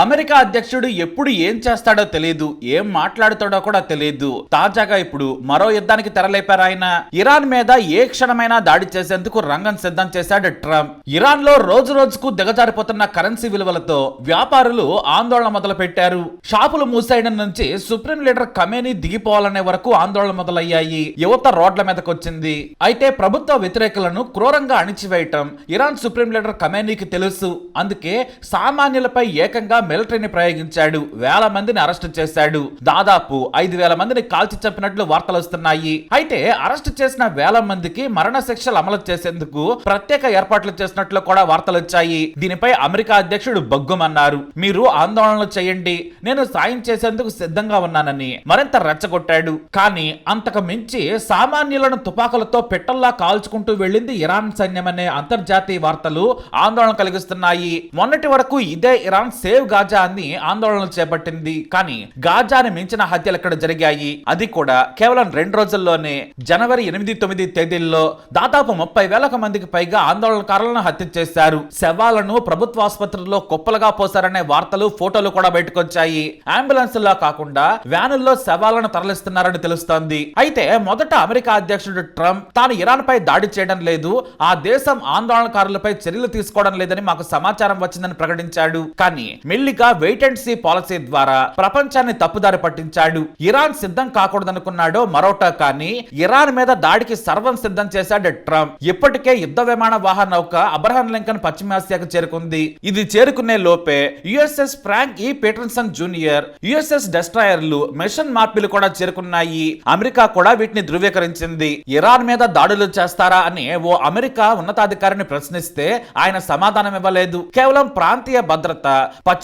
America అధ్యక్షుడు ఎప్పుడు ఏం చేస్తాడో తెలియదు ఏం మాట్లాడుతాడో కూడా తెలియదు తాజాగా ఇప్పుడు మరో యుద్ధానికి తెరలేపారు ఆయన. ఇరాన్ మీద ఏ క్షణమైనా దాడి చేసేందుకు రంగం సిద్ధం చేశాడు ట్రంప్. ఇరాన్లో రోజు రోజుకు దిగజారిపోతున్న కరెన్సీ విలువలతో వ్యాపారులు ఆందోళన మొదలు పెట్టారు షాపులు మూసేయడం నుంచి సుప్రీం లీడర్ కమేని దిగిపోవాలనే వరకు ఆందోళన మొదలయ్యాయి. యువత రోడ్ల మీదకి వచ్చింది అయితే ప్రభుత్వ వ్యతిరేకులను క్రూరంగా అణిచివేయటం ఇరాన్ సుప్రీం లీడర్ కమేనీకి తెలుసు. అందుకే సామాన్యులపై ఏకంగా మిలిటరీని ప్రయోగించాడు. వేల మందిని అరెస్టు చేశాడు. దాదాపు ఐదు వేల మందిని కాల్చి చంపినట్లు వార్తలు వస్తున్నాయి. అయితే అరెస్టు చేసిన వేల మందికి మరణ శిక్షలు అమలు చేసేందుకు ప్రత్యేక ఏర్పాట్లు చేసినట్లు కూడా వార్తలు వచ్చాయి. దీనిపై అమెరికా అధ్యక్షుడు బగ్గుమన్నారు. మీరు ఆందోళనలు చేయండి. నేను సాయం చేసేందుకు సిద్ధంగా ఉన్నానని మరింత రెచ్చగొట్టాడు. కానీ అంతకు మించి సామాన్యులను తుపాకులతో పెట్టల్లా కాల్చుకుంటూ వెళ్ళింది ఇరాన్ సైన్యమనే అంతర్జాతీయ వార్తలు ఆందోళన కలిగిస్తున్నాయి. మొన్నటి వరకు ఇదే ఇరాన్ సేవ్ గాజా అని ఆందోళనలు చేపట్టింది. కానీ గాజాని మించిన హత్యలు ఇక్కడ జరిగాయి? అది కూడా కేవలం రెండు రోజుల్లోనే. జనవరి ఎనిమిది తొమ్మిది తేదీల్లో దాదాపు ముప్పై వేలకు మందికి పైగా ఆందోళనకారులను హత్య చేశారు. శవాలను ప్రభుత్వ ఆసుపత్రుల్లో కుప్పలుగా పోశారనే వార్తలు ఫోటోలు కూడా బయటకొచ్చాయి. అంబులెన్స్లో కాకుండా వ్యానుల్లో శవాలను తరలిస్తున్నారని తెలుస్తోంది. అయితే మొదట అమెరికా అధ్యక్షుడు ట్రంప్ తాను ఇరాన్ పై దాడి చేయడం లేదు. ఆ దేశం ఆందోళనకారులపై చర్యలు తీసుకోవడం లేదని మాకు సమాచారం వచ్చిందని ప్రకటించాడు. కానీ మెల్లిగా వెయిట్ అండ్ సీ పాలసీ ద్వారా ప్రపంచాన్ని తప్పుదారి పట్టించాడు. ఇరాన్ సిద్ధం కాకూడదనుకున్నాడో మరోటా కానీ ఇరాన్ మీద దాడికి సర్వం సిద్ధం చేశాడు ట్రంప్. ఇప్పటికే యుద్ధ విమాన వాహన నౌక అబ్రహం లింకన్ పశ్చిమాసియాకు చేరుకుంది. ఇది చేరుకునే లోపే USS Frank E Petersen junior USS డెస్ట్రాయర్లు మిషన్ మార్పిలు కూడా చేరుకున్నాయి. అమెరికా కూడా వీటిని ధృవీకరించింది. ఇరాన్ మీద దాడులు చేస్తారా అని ఓ అమెరికా ఉన్నతాధికారిని ప్రశ్నిస్తే ఆయన సమాధానం ఇవ్వలేదు. కేవలం ప్రాంతీయ భద్రత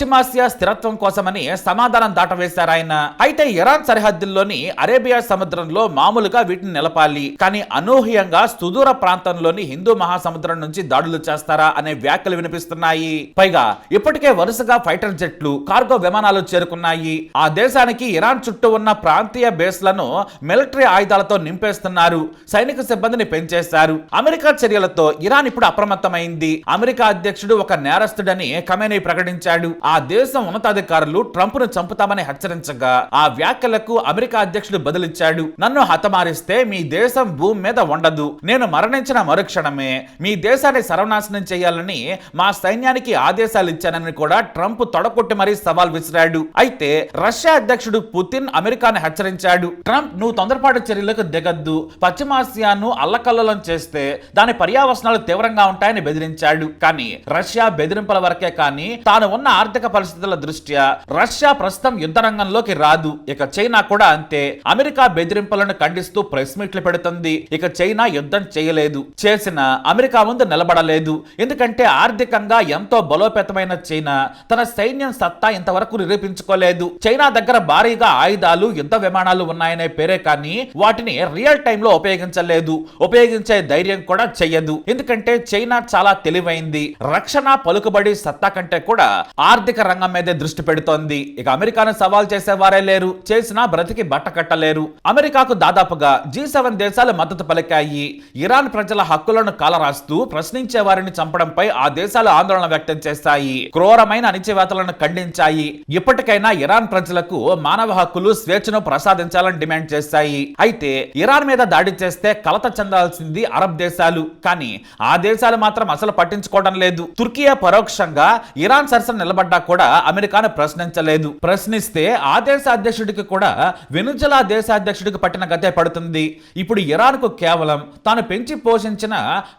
పశ్చిమాసియా స్థిరత్వం కోసమని సమాధానం దాటవేశారు ఆయన. అయితే ఇరాన్ సరిహద్దుల్లోని అరేబియా సముద్రంలో మామూలుగా వీటిని నిలపాలి. కానీ అనూహ్యంగా సుదూర ప్రాంతంలోని హిందూ మహాసముద్రం నుంచి దాడులు చేస్తారా అనే వ్యాఖ్యలు వినిపిస్తున్నాయి. పైగా ఇప్పటికే వరుసగా ఫైటర్ జెట్లు కార్గో విమానాలు చేరుకున్నాయి. ఆ దేశానికి ఇరాన్ చుట్టూ ఉన్న ప్రాంతీయ బేస్లను మిలిటరీ ఆయుధాలతో నింపేస్తున్నారు. సైనిక సిబ్బందిని పెంచేశారు. అమెరికా చర్యలతో ఇరాన్ ఇప్పుడు అప్రమత్తమైంది. అమెరికా అధ్యక్షుడు ఒక నేరస్తుడని కమేనీ ప్రకటించాడు. ఆ ఆ దేశం ఉన్నతాధికారులు ట్రంప్ను చంపుతామని హెచ్చరించగా ఆ వ్యాఖ్యలకు అమెరికా అధ్యక్షుడు బదులిచ్చాడు. నన్ను హతమారిస్తే మీ దేశం భూమి మీద ఉండదు నేను మరణించిన మరుక్షణమే మీ దేశాన్ని సర్వనాశనం చేయాలని మా సైన్యానికి ఆదేశాలు ఇచ్చానని కూడా ట్రంప్ తొడగొట్టి మరీ సవాల్ విసిరాడు. అయితే రష్యా అధ్యక్షుడు పుతిన్ అమెరికాను హెచ్చరించాడు. ట్రంప్ నువ్వు తొందరపాటు చర్యలకు దిగద్దు. పశ్చిమాసియాను అల్లకల్లోలం చేస్తే దాని పర్యావసనాలు తీవ్రంగా ఉంటాయని బెదిరించాడు. కానీ రష్యా బెదిరింపుల వరకే కానీ తాను ఉన్న ఆర్థిక పరిస్థితుల దృష్ట్యా రష్యా ప్రస్తుతం యుద్ధ రంగంలోకి రాదు. ఇక చైనా కూడా అంతే. అమెరికా బెదిరింపులను ఖండిస్తూ ప్రెస్ మీట్లు పెడుతుంది. ఇక చైనా యుద్ధం చేయలేదు. చేసిన అమెరికా ముందు నిలబడలేదు. ఎందుకంటే ఆర్థికంగా ఎంతో బలోపేతమైన చైనా తన సైన్యం సత్తా ఇంతవరకు నిరూపించుకోలేదు. చైనా దగ్గర భారీగా ఆయుధాలు యుద్ధ విమానాలు ఉన్నాయనే పేరే కానీ వాటిని రియల్ టైమ్లో ఉపయోగించలేదు. ఉపయోగించే ధైర్యం కూడా చెయ్యదు. ఎందుకంటే చైనా చాలా తెలివైంది. రక్షణ పలుకుబడి సత్తా కంటే కూడా ఆర్థిక రంగం మీదే దృష్టి పెడుతోంది. ఇక అమెరికాను సవాల్ చేసేవారే లేరు. చేసినా బ్రతికి బట్ట కట్టలేరు అమెరికాకు దాదాపుగా జీ సెవెన్ దేశాలు మద్దతు పలికాయి. ఇరాన్ ప్రజల హక్కులను కాలరాస్తూ ప్రశ్నించే వారిని చంపడంపై ఆ దేశాలు ఆందోళన వ్యక్తం చేస్తాయి క్రూరమైన అణిచివేతలను ఖండించాయి. ఇప్పటికైనా ఇరాన్ ప్రజలకు మానవ హక్కులు స్వేచ్ఛను ప్రసాదించాలని డిమాండ్ చేస్తాయి అయితే ఇరాన్ మీద దాడి చేస్తే కలత చెందాల్సింది అరబ్ దేశాలు. కానీ ఆ దేశాలు మాత్రం అసలు పట్టించుకోవడం లేదు. తుర్కియా పరోక్షంగా ఇరాన్ సరసన నిలబడ్డా కూడా అమెరికాను ప్రశ్నించలేదు. ప్రశ్నిస్తే ఆ దేశ అధ్యక్షుడికి కూడా వెనుజలా దేశాధ్యక్షుడికి పట్టిన గతే పడుతుంది. ఇప్పుడు ఇరాన్కు కేవలం తాను పెంచి పోషించిన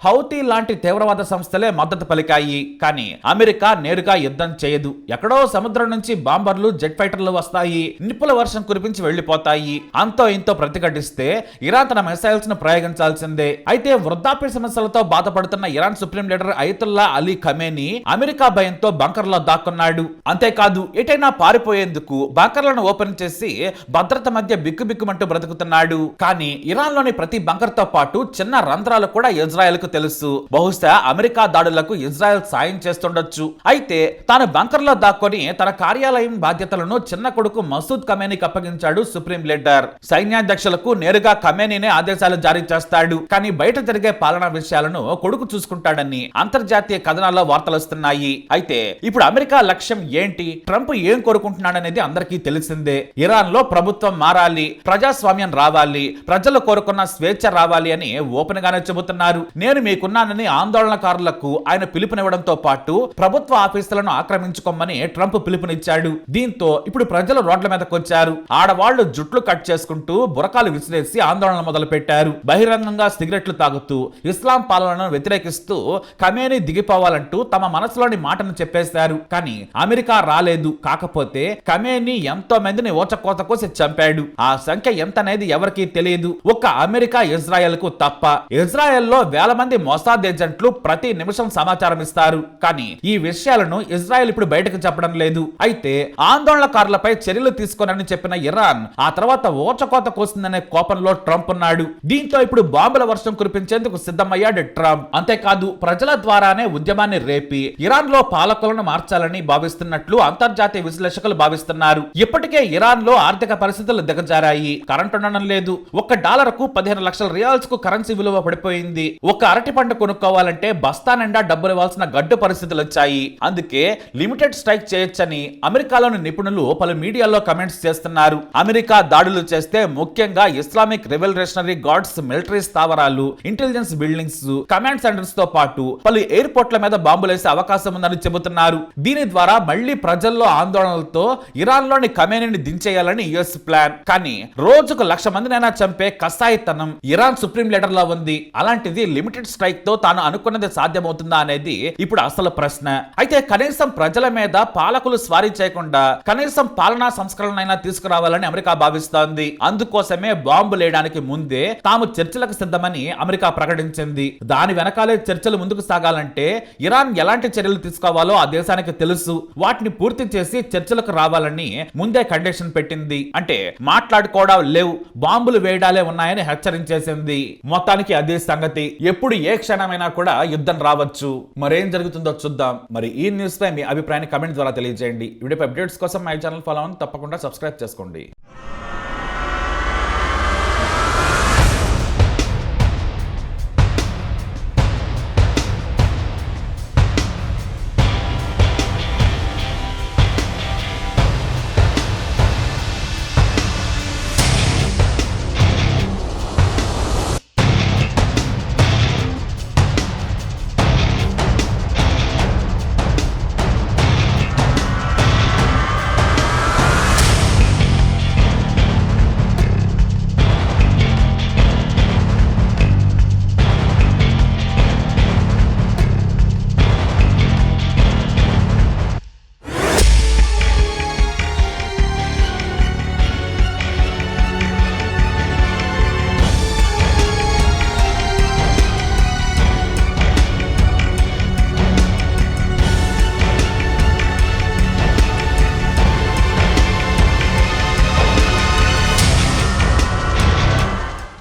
హౌతీ లాంటి తీవ్రవాద సంస్థలే మద్దతు పలికాయి. కానీ అమెరికా నేరుగా యుద్ధం చేయదు. ఎక్కడో సముద్రం నుంచి బాంబర్లు జెట్ ఫైటర్లు వస్తాయి. నిప్పుల వర్షం కురిపించి వెళ్ళిపోతాయి అంతో ఇంతో ప్రతిఘటిస్తే ఇరాన్ తన మిసైల్స్ను ప్రయోగించాల్సిందే. అయితే వృద్ధాప్య సమస్యలతో బాధపడుతున్న Iran supreme leader Ayatollah Ali Khamenei America భయంతో బంకర్లో దాక్కున్నాడు. అంతేకాదు ఎటైనా పారిపోయేందుకు బంకర్లను ఓపెన్ చేసి భద్రత మధ్య బిక్కుబిక్కుమంటూ బ్రతుకుతున్నాడు. కానీ ఇరాన్లోని ప్రతి బంకర్తో పాటు చిన్న రంధ్రాలు కూడా ఇజ్రాయెల్కు తెలుసు. బహుశా అమెరికా దాడులకు ఇజ్రాయెల్ సాయం చేస్తుండొచ్చు. అయితే తాను బంకర్లో దాక్కొని తన కార్యాలయం బాధ్యతలను చిన్న కొడుకు మసూద్ కమేనీకి అప్పగించాడు సుప్రీం లీడర్. సైన్యాధ్యక్షులకు నేరుగా కమేనీనే ఆదేశాలు జారీ చేస్తాడు. కానీ బయట జరిగే పాలనా విషయాలను కొడుకు చూసుకుంటాడని అంతర్జాతీయ కథనాల్లో వార్తలు వస్తున్నాయి. అయితే ఇప్పుడు అమెరికా లక్ష్యం ఏంటి? ట్రంప్ ఏం కోరుకుంటున్నాడనేది అందరికీ తెలిసిందే. ఇరాన్లో ప్రభుత్వం మారాలి ప్రజాస్వామ్యం రావాలి ప్రజలు కోరుకున్న స్వేచ్ఛ రావాలి అని ఓపెన్ గానే చెబుతున్నారు. నేను మీకున్నానని ఆందోళనకారులకు ఆయన పిలుపునివ్వడంతో పాటు ప్రభుత్వ ఆఫీసులను ఆక్రమించుకోమని ట్రంప్ పిలుపునిచ్చాడు. దీంతో ఇప్పుడు ప్రజలు రోడ్ల మీదకు వచ్చారు. ఆడవాళ్ళు జుట్లు కట్ చేసుకుంటూ బురకాలు విసిరేసి ఆందోళన మొదలు పెట్టారు బహిరంగంగా సిగరెట్లు తాగుతూ ఇస్లాం పాలనను వ్యతిరేకిస్తూ కమేని దిగిపోవాలంటూ తమ మనసులోని మాటను చెప్పేశారు. కానీ అమెరికా రాలేదు. కాకపోతే కమేని ఎంతో మందిని ఓచకోత కోసి చంపాడు. ఆ సంఖ్య ఎంత అనేది ఎవరికీ తెలియదు. ఒక్క అమెరికా ఇజ్రాయెల్కు తప్ప. ఇజ్రాయెల్లో వేల మంది మొసాద్ ఏజెంట్లు ప్రతి నిమిషం సమాచారం ఇస్తారు. కానీ ఈ విషయాలను ఇజ్రాయెల్ ఇప్పుడు బయటకు చెప్పడం లేదు. అయితే ఆందోళనకారులపై చర్యలు తీసుకోనని చెప్పిన ఇరాన్ ఆ తర్వాత ఓచకోత కోసిందనే కోపంలో ట్రంప్ ఉన్నాడు. దీంతో ఇప్పుడు బాంబుల వర్షం కురిపించేందుకు సిద్ధమయ్యాడు ట్రంప్. అంతేకాదు ప్రజల ద్వారానే ఉద్యమాన్ని రేపి ఇరాన్లో పాలకులను మార్చాలని భావిస్తున్నట్లు అంతర్జాతీయ విశ్లేషకులు భావిస్తున్నారు. ఇప్పటికే ఇరాన్లో ఆర్థిక పరిస్థితులు దిగజారాయి. కరెంట్ ఉండడం లేదు. ఒక్క డాలర్కు పదిహేను లక్షల రియాల్స్కు కరెన్సీ విలువ పడిపోయింది. ఒక అరటి పంట కొనుక్కోవాలంటే బస్తా నిండా డబ్బులు ఇవ్వాల్సిన గడ్డు పరిస్థితులు వచ్చాయి. అందుకే లిమిటెడ్ స్ట్రైక్ చేయొచ్చని అమెరికాలోని నిపుణులు పలు మీడియాలో కమెంట్స్ చేస్తున్నారు. అమెరికా దాడులు చేస్తే ముఖ్యంగా ఇస్లామిక్ రెవల్యూషనరీ గార్డ్స్ మిలిటరీ స్థావరాలు ఇంటెలిజెన్స్ బిల్డింగ్స్ కమాండ్ సెంటర్స్తో పాటు పలు ఎయిర్పోర్ట్ల మీద బాంబులేసే అవకాశం ఉందని చెబుతున్నారు. దీని ద్వారా మళ్ళీ ప్రజల్లో ఆందోళనలతో ఇరాన్లోని కమేనీని దించేయాలని యుఎస్ ప్లాన్. కానీ రోజుకు లక్ష మందినైనా చంపే కసాయితనం ఇరాన్ సుప్రీం లీడర్లో ఉంది. అలాంటిది లిమిటెడ్ స్ట్రైక్తో తాను అనుకున్నది సాధ్యమవుతుందా అనేది ఇప్పుడు అసలు ప్రశ్న. అయితే కనీసం ప్రజల మీద పాలకులు స్వారీ చేయకుండా కనీసం పాలనా సంస్కరణైనా తీసుకురావాలని అమెరికా భావిస్తోంది. అందుకోసమే బాంబు లేయడానికి ముందే తాము చర్చలకు సిద్ధమని అమెరికా ప్రకటించింది. దాని వెనకాలే చర్చలు ముందుకు సాగాలంటే ఇరాన్ ఎలాంటి చర్యలు తీసుకోవాలో ఆ దేశానికి తెలుసు. వాటిని పూర్తి చేసి చర్చలకు రావాలని ముందే కండిషన్ పెట్టింది. అంటే మాట్లాడుకోవడం లేవు బాంబులు వేయడాలే ఉన్నాయని హెచ్చరించేసింది. మొత్తానికి అదే సంగతి. ఎప్పుడు ఏ క్షణమైనా కూడా యుద్ధం రావచ్చు. మరేం జరుగుతుందో చూద్దాం. మరి ఈ న్యూస్ పై మీ అభిప్రాయాన్ని కమెంట్ ద్వారా తెలియజేయండి. వీడియో అప్డేట్స్ కోసం మై ఛానల్ ఫాలో అవ్వండి తప్పకుండా సబ్స్క్రైబ్ చేసుకోండి.